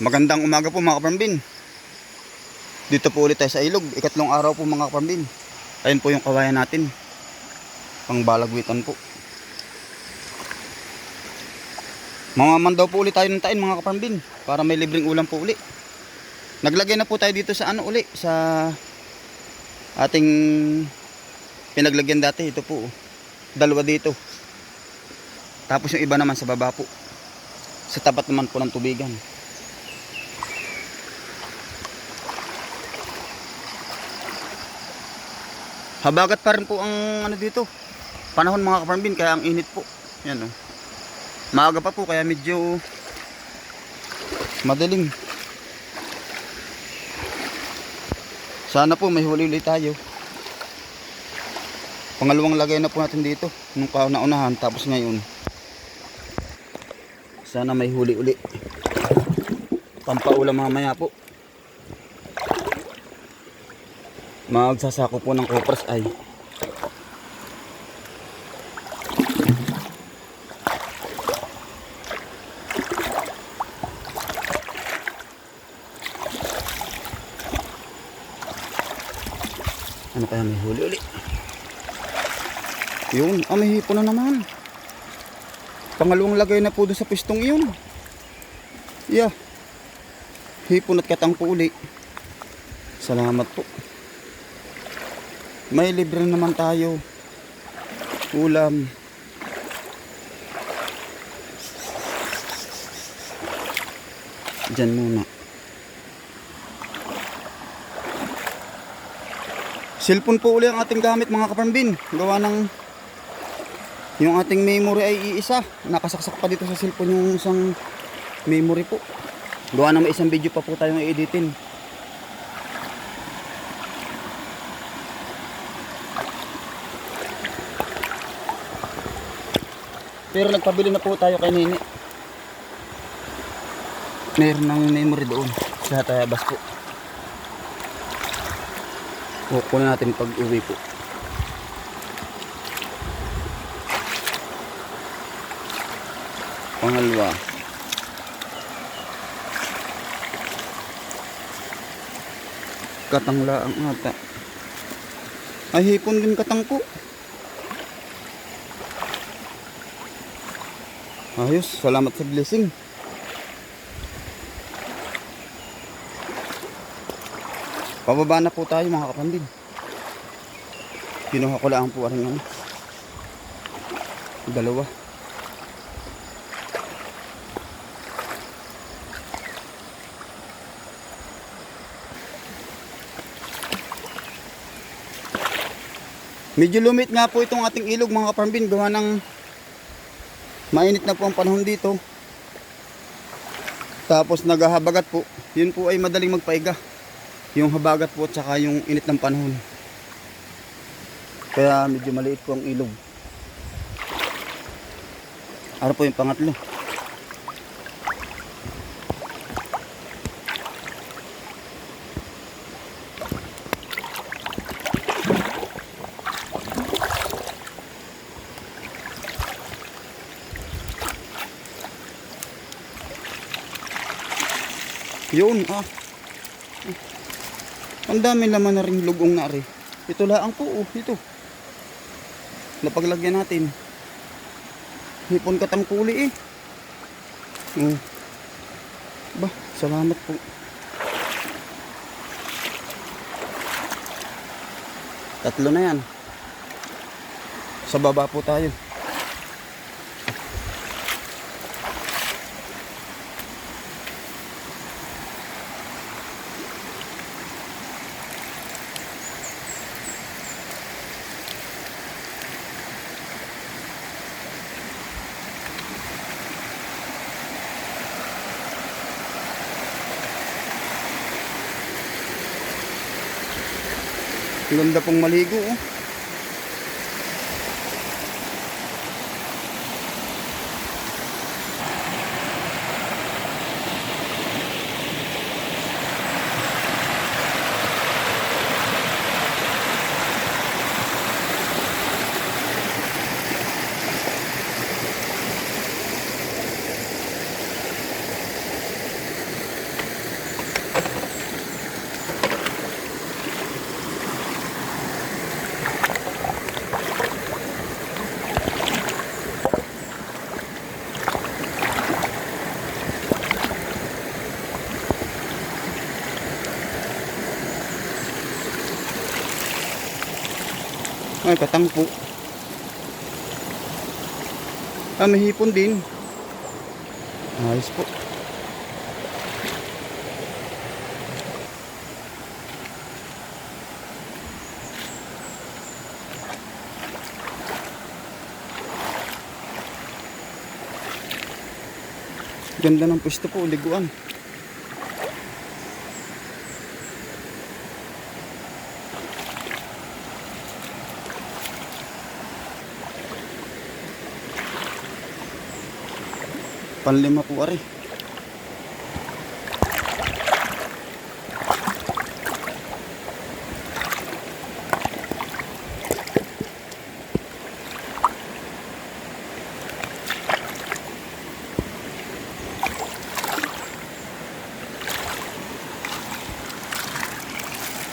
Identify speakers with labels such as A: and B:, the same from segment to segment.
A: Magandang umaga po mga kaparambin. Dito po ulit tayo sa ilog. Ikatlong araw po mga kaparambin. Ayun po yung kawayan natin. Pang balagwitan po. Mamaman daw po ulit tayo ng tain mga kaparambin. Para may libreng ulam po uli. Naglagay na po tayo dito sa ano uli. Sa ating pinaglagyan dati. Ito po. oh. Dalawa dito. Tapos yung iba naman sa baba po. Sa tapat naman po ng tubigan. Habagat pa rin po ang ano dito. Panahon mga kaparambin kaya ang init po. Yan oh. Maaga pa po kaya medyo madaling. Sana po may huli ulit tayo. Pangalawang lagay na po natin dito nung kauna-unahan tapos ngayon. Sana may huli uli. Pampaulam mamaya po. Magsasako po ng kopras ay. Ano kaya may huli uli? Yun, ah may hipon na naman. Pangalawang lagay na po doon sa pistong iyon. Yeah. Hipon at katang uli. Salamat po. May libre naman tayo. Ulam. Diyan muna. Cellphone po uli ang ating gamit mga kapambin. Gawa ng yung ating memory ay iisa. Nakasaksak pa dito sa cellphone yung isang memory po. Gawa ng may isang video pa po tayong i-editin. Pero nagpabili na po tayo kay Nini. Meron ng memory doon sa Tayabas po. Kukunin natin pag uwi po. Pangalawa. Katangla ang ata. Ay, hipon din katang po. Ayos, salamat sa blessing. Pababa na po tayo mga kapandid. Kinuha ko lang po ang ano. Dalawa. Medyo lumit nga po itong ating ilog mga kaparambin gawa ng mainit na po ang panahon dito. Tapos naghahabagat po. Yun po ay madaling magpaiga. Yung habagat po at saka yung init ng panahon. Kaya medyo maliit po ang ilog. Ano po yung pangatlo? Yun, ah. Ang dami laman na rin lugong na rin. Ito laang po, oh, ito. Napaglagyan natin. Hipon katang kuli eh. Oh. Ba, salamat po. Tatlo na yan. Sa baba po tayo. Ang Ganda pong maligo oh. Ay, katang po. Ah, may hipon din. Ayos po. Ganda ng pwesto po, liguan. Panlima po ari.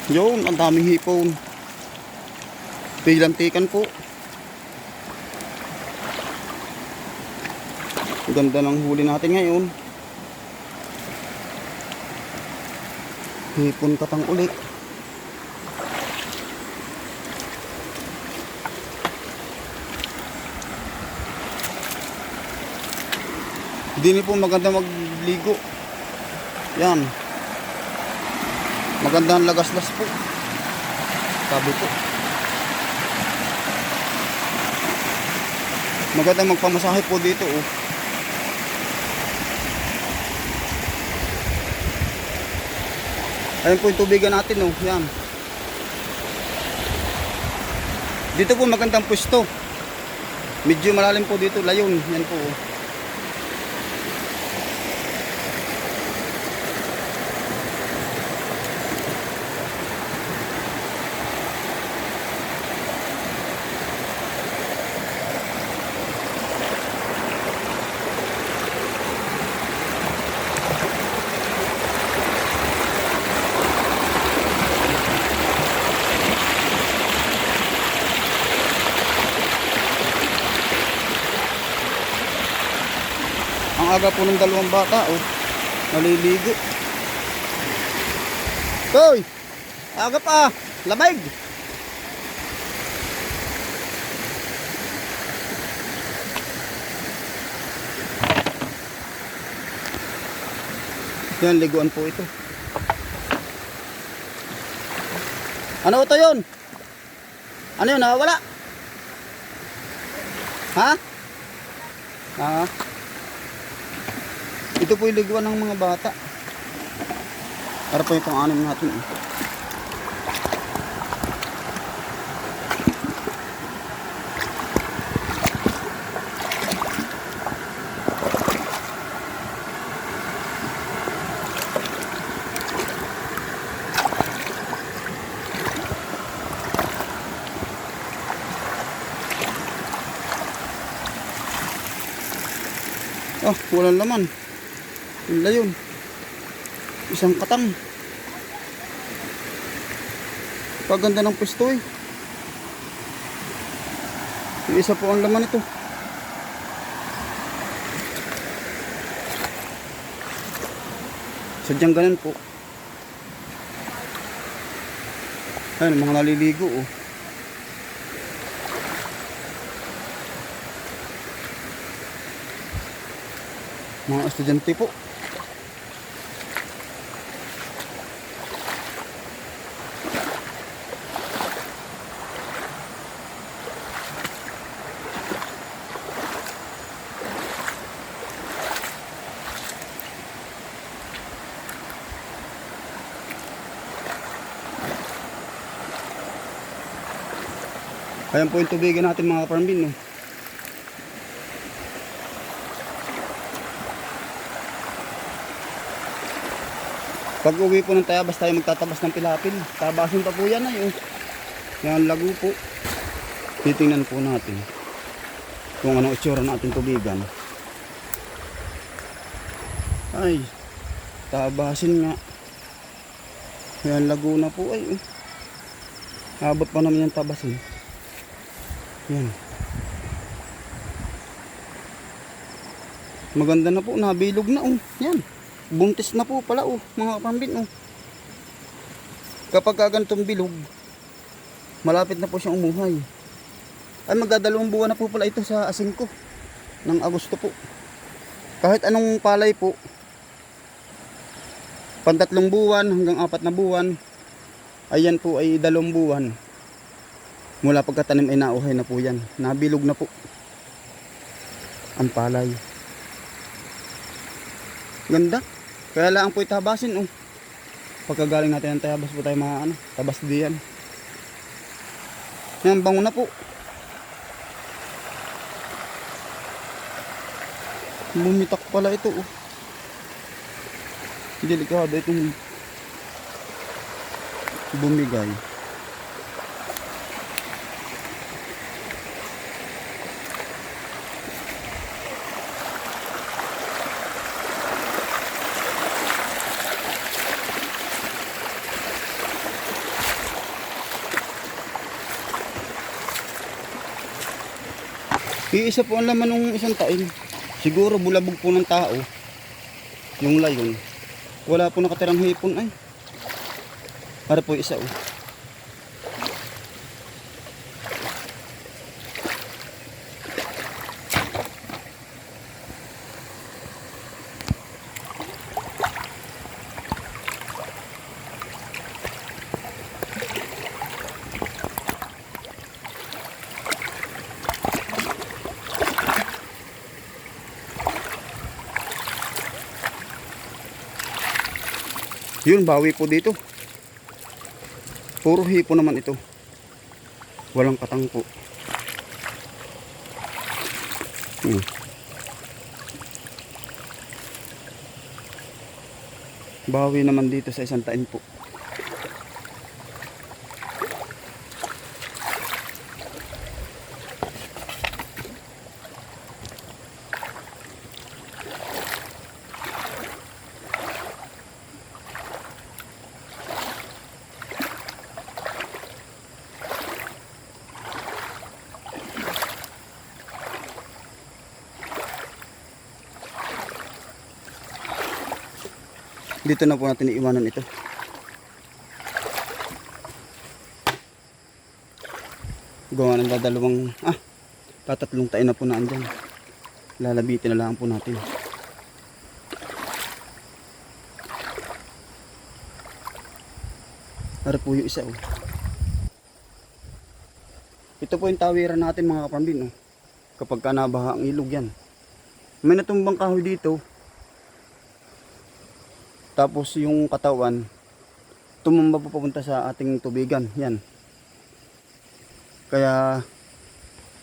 A: Yun, ang daming hipon. Pilantikan po. Ganda ng huli natin ngayon. Hipon katang uli. Hindi po maganda magligo. Yan. Maganda ang lagaslas po. Sabi po. Maganda magpamasahe po dito oh. Ayun po yung tubigan natin oh. Yan. Dito po magandang pwesto. Medyo malalim po dito. Layon. Yan po oh. Ang aga po ng dalawang bata, oh. Naliligo. Hoy! Aga pa! Lamig! Yan, liguan po ito. Ano ito yun? Ano yun, nawawala? Ha? Ha? Ito po yung liguan ng mga bata. Para po yung pang-anim natin. Eh. Oh, walang laman. Wala yun. Isang katang. Paganda ng pwesto eh. Yung isa po ang laman ito. Sadyang ganun po. Ayun, mga naliligo oh. Mga estudyante po. Ayan po yung tubigan natin mga kaparambin. No? Pag uwi po ng tayabas tayo magtatabas ng pilapil. Tabasin pa po yan ay. Oh. Yan lago po. Titingnan po natin kung anong itsura natin tubigan. Ay, tabasin nga. Yan lago na po ay. Oh. Abot pa naman yung tabasin. Yan. Maganda na po, nabilog na oh. Yan. Buntis na po pala oh, mga kapambin oh. Kapag ka ganitong bilog, malapit na po siyang umuhay. Ay magdadalawang buwan na po pala ito sa asingko ng Agosto po. Kahit anong palay po, pantatlong buwan hanggang apat na buwan, ayan po ay dalawang buwan. Mula pagkatanim ay nauhay na po yan. Nabilog na po ang palay. Ganda. Kaya lang po itabasin oh. Pagkagaling natin ng tabas po tayo mga ano, tabas diyan. Yan, bango na po. Bumitak pala ito oh. Delikado itong bumigay. Iisa po ang laman ng isang tain. Siguro bulabog po ng tao. Yung layon. Wala po nakatirang hipon ay. Para po isa oh. Yun, bawi po dito. Puro hipo naman ito. Walang katang po. Hmm. Bawi naman dito sa isang tain po. Dito na po natin iiwanan ito. Gawa ng dadalawang, ah, tatatlong tayo na po na andyan. Lalabitin na lang po natin. Para po yung isa oh. Ito po yung tawiran natin mga kapambin oh. Kapag ka nabaha ang ilog yan. May natumbang kahoy dito. Tapos yung katawan, tumamba po papunta sa ating tubigan. Yan. Kaya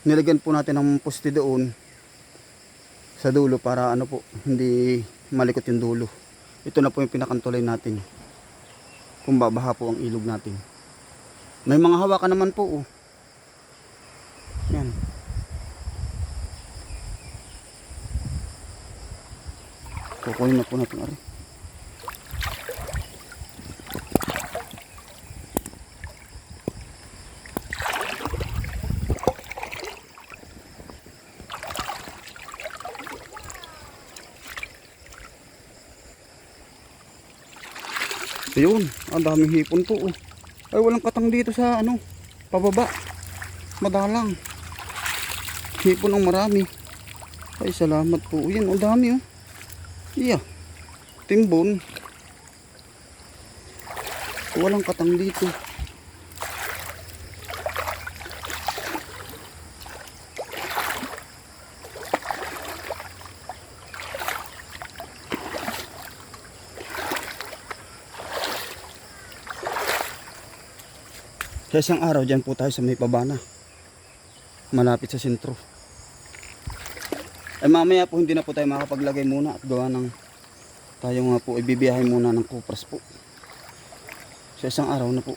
A: nilagyan po natin ng poste doon sa dulo para ano po, hindi malikot yung dulo. Ito na po yung pinakantulay natin. Kung babaha po ang ilog natin. May mga hawakan naman po oh. Yan. Kukunin na po natin ari. Ayun, ang daming hipon po. Oh. Ay, walang katang dito sa ano, pababa. Madalang. Hipon ang marami. Ay, salamat po. Yan, ang dami oh. Iya. Timbon. Walang katang dito. Sa isang araw dyan po tayo sa may pabana. Malapit sa sentro. Ay mamaya po hindi na po tayo makapaglagay muna at gawa ng tayo nga po ibibiyahe muna ng kupras po. Sa isang araw na po.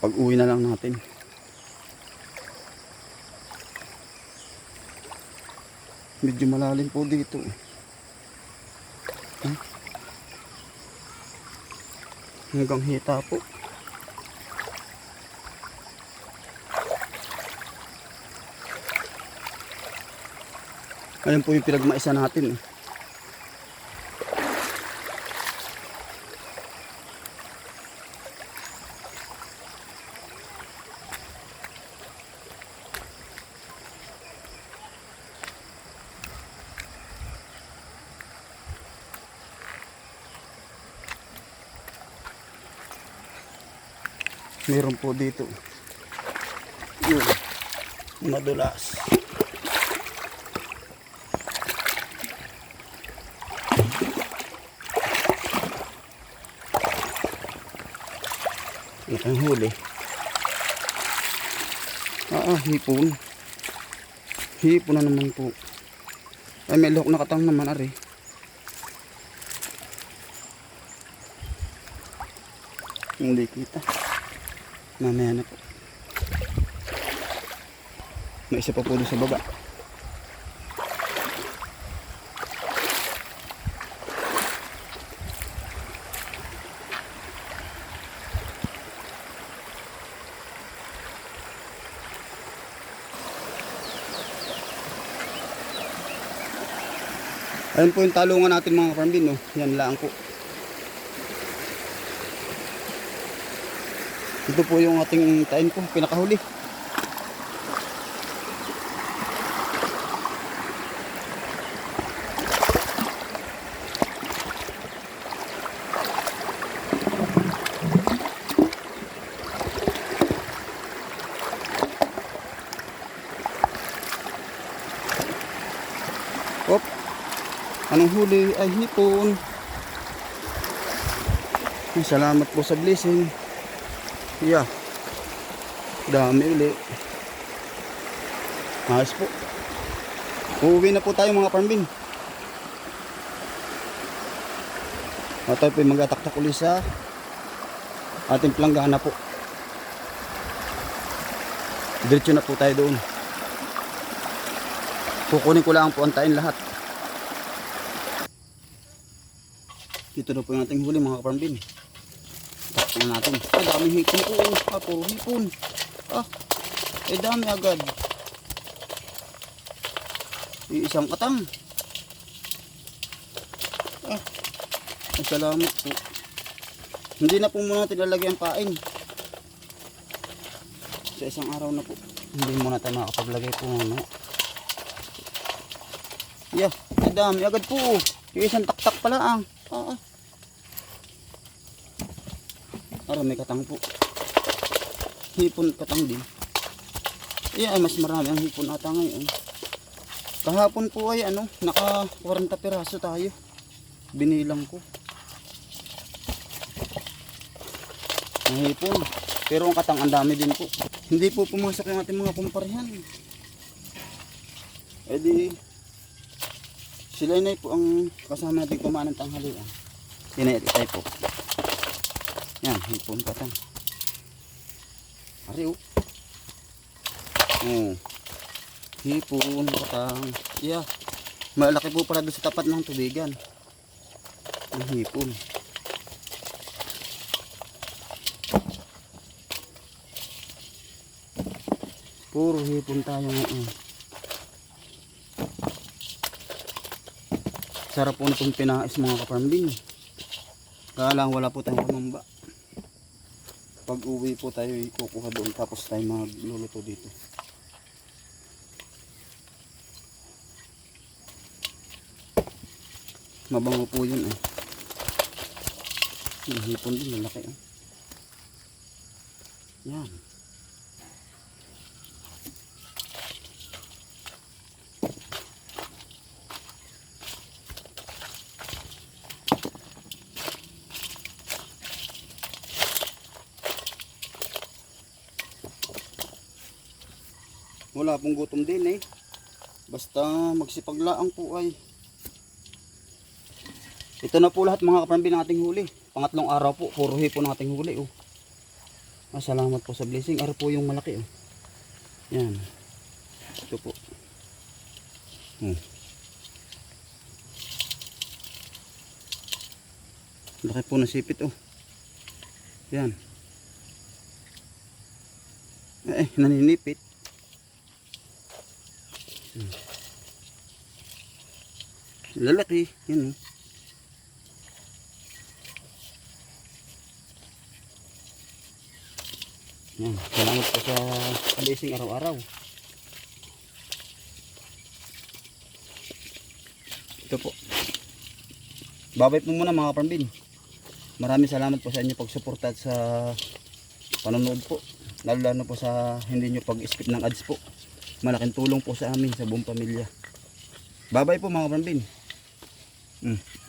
A: Pag uwi na lang natin. Medyo malalim po dito. Huh? Hanggang hita po. Ayan po yung pinagmaisa natin. Eh. Meron po dito. Yun. Madulas. Madulas. Ang huli. Ah, ah, hipon. Hipon na naman po. Ay, may lohok na katang naman, ari. Hindi kita. Mamaya na po. May isa pa po doon sa baba. Ayun po yung talungan natin mga farmbin, no? Yan lang po. Ito po yung ating tain po, pinakahuli. Op. Anong huli? Ay, hipon. Salamat po sa blessing. Yeah. Dami uli. Ayos po. Uuwi na po tayo mga parmbin. At tayo po mag-ataktak uli sa ating planggana po. Diretso na po tayo doon. Kukunin ko lang po antayin lahat. Dito na po yung ating huli mga kaparmbin. Tingnan natin. Ay, dami hipon po. Ah, puro hipon. Ah, ay dami agad. Yung isang katang. Ah, ay salamat po. Hindi na po muna natin lalagay ang pain. Sa isang araw na po. Hindi muna tayo makapaglagay po ano. Yeah, ay dami agad po. Yung isang taktak pala ang. Ah, ah. Para may katang po. Hipon katang din. Ayan ay mas marami ang hipon ata ngayon. Kahapon po ay ano, naka 40 piraso tayo. Binilang ko. Ang hipon. Pero ang katang ang dami din po. Hindi po pumasok yung ating mga kumparihan. E di, sila na po ang kasama natin kumain ng tanghalian. Tinay po. Yan, hipon katang. Ari oh. Oh. Hipon katang. Yeah. Malaki po pala doon sa tapat ng tubigan. Ang hipon. Puro hipon tayo ngayon. Sarap po na itong pinais mga kaparmbin. Kaya lang wala po tayong kumamba. Pag uwi po tayo ikukuha doon tapos tayo magluluto dito. Mabango po yun eh. Yung hipon din malaki eh. Yan. Wala pong gutom din eh. Basta magsipaglaang po ay. Ito na po lahat mga kapambi ng ating huli. Pangatlong araw po, puro hipon ng ating huli. Oh. Ah, salamat po sa blessing. Araw po yung malaki. Oh. Yan. Ito po. Hmm. Laki po na sipit oh. Yan. Eh, naninipit. Lalaki. Yan oh. Yan. Salamat po sa kalising araw-araw. Ito po. Babay po muna mga kapambin. Maraming salamat po sa inyo pagsuporta sa panonood po. Lalo lalo po sa hindi nyo pag-skip ng ads po. Malaking tulong po sa amin, sa buong pamilya. Bye-bye po mga kaparambin. Mm. Ito po.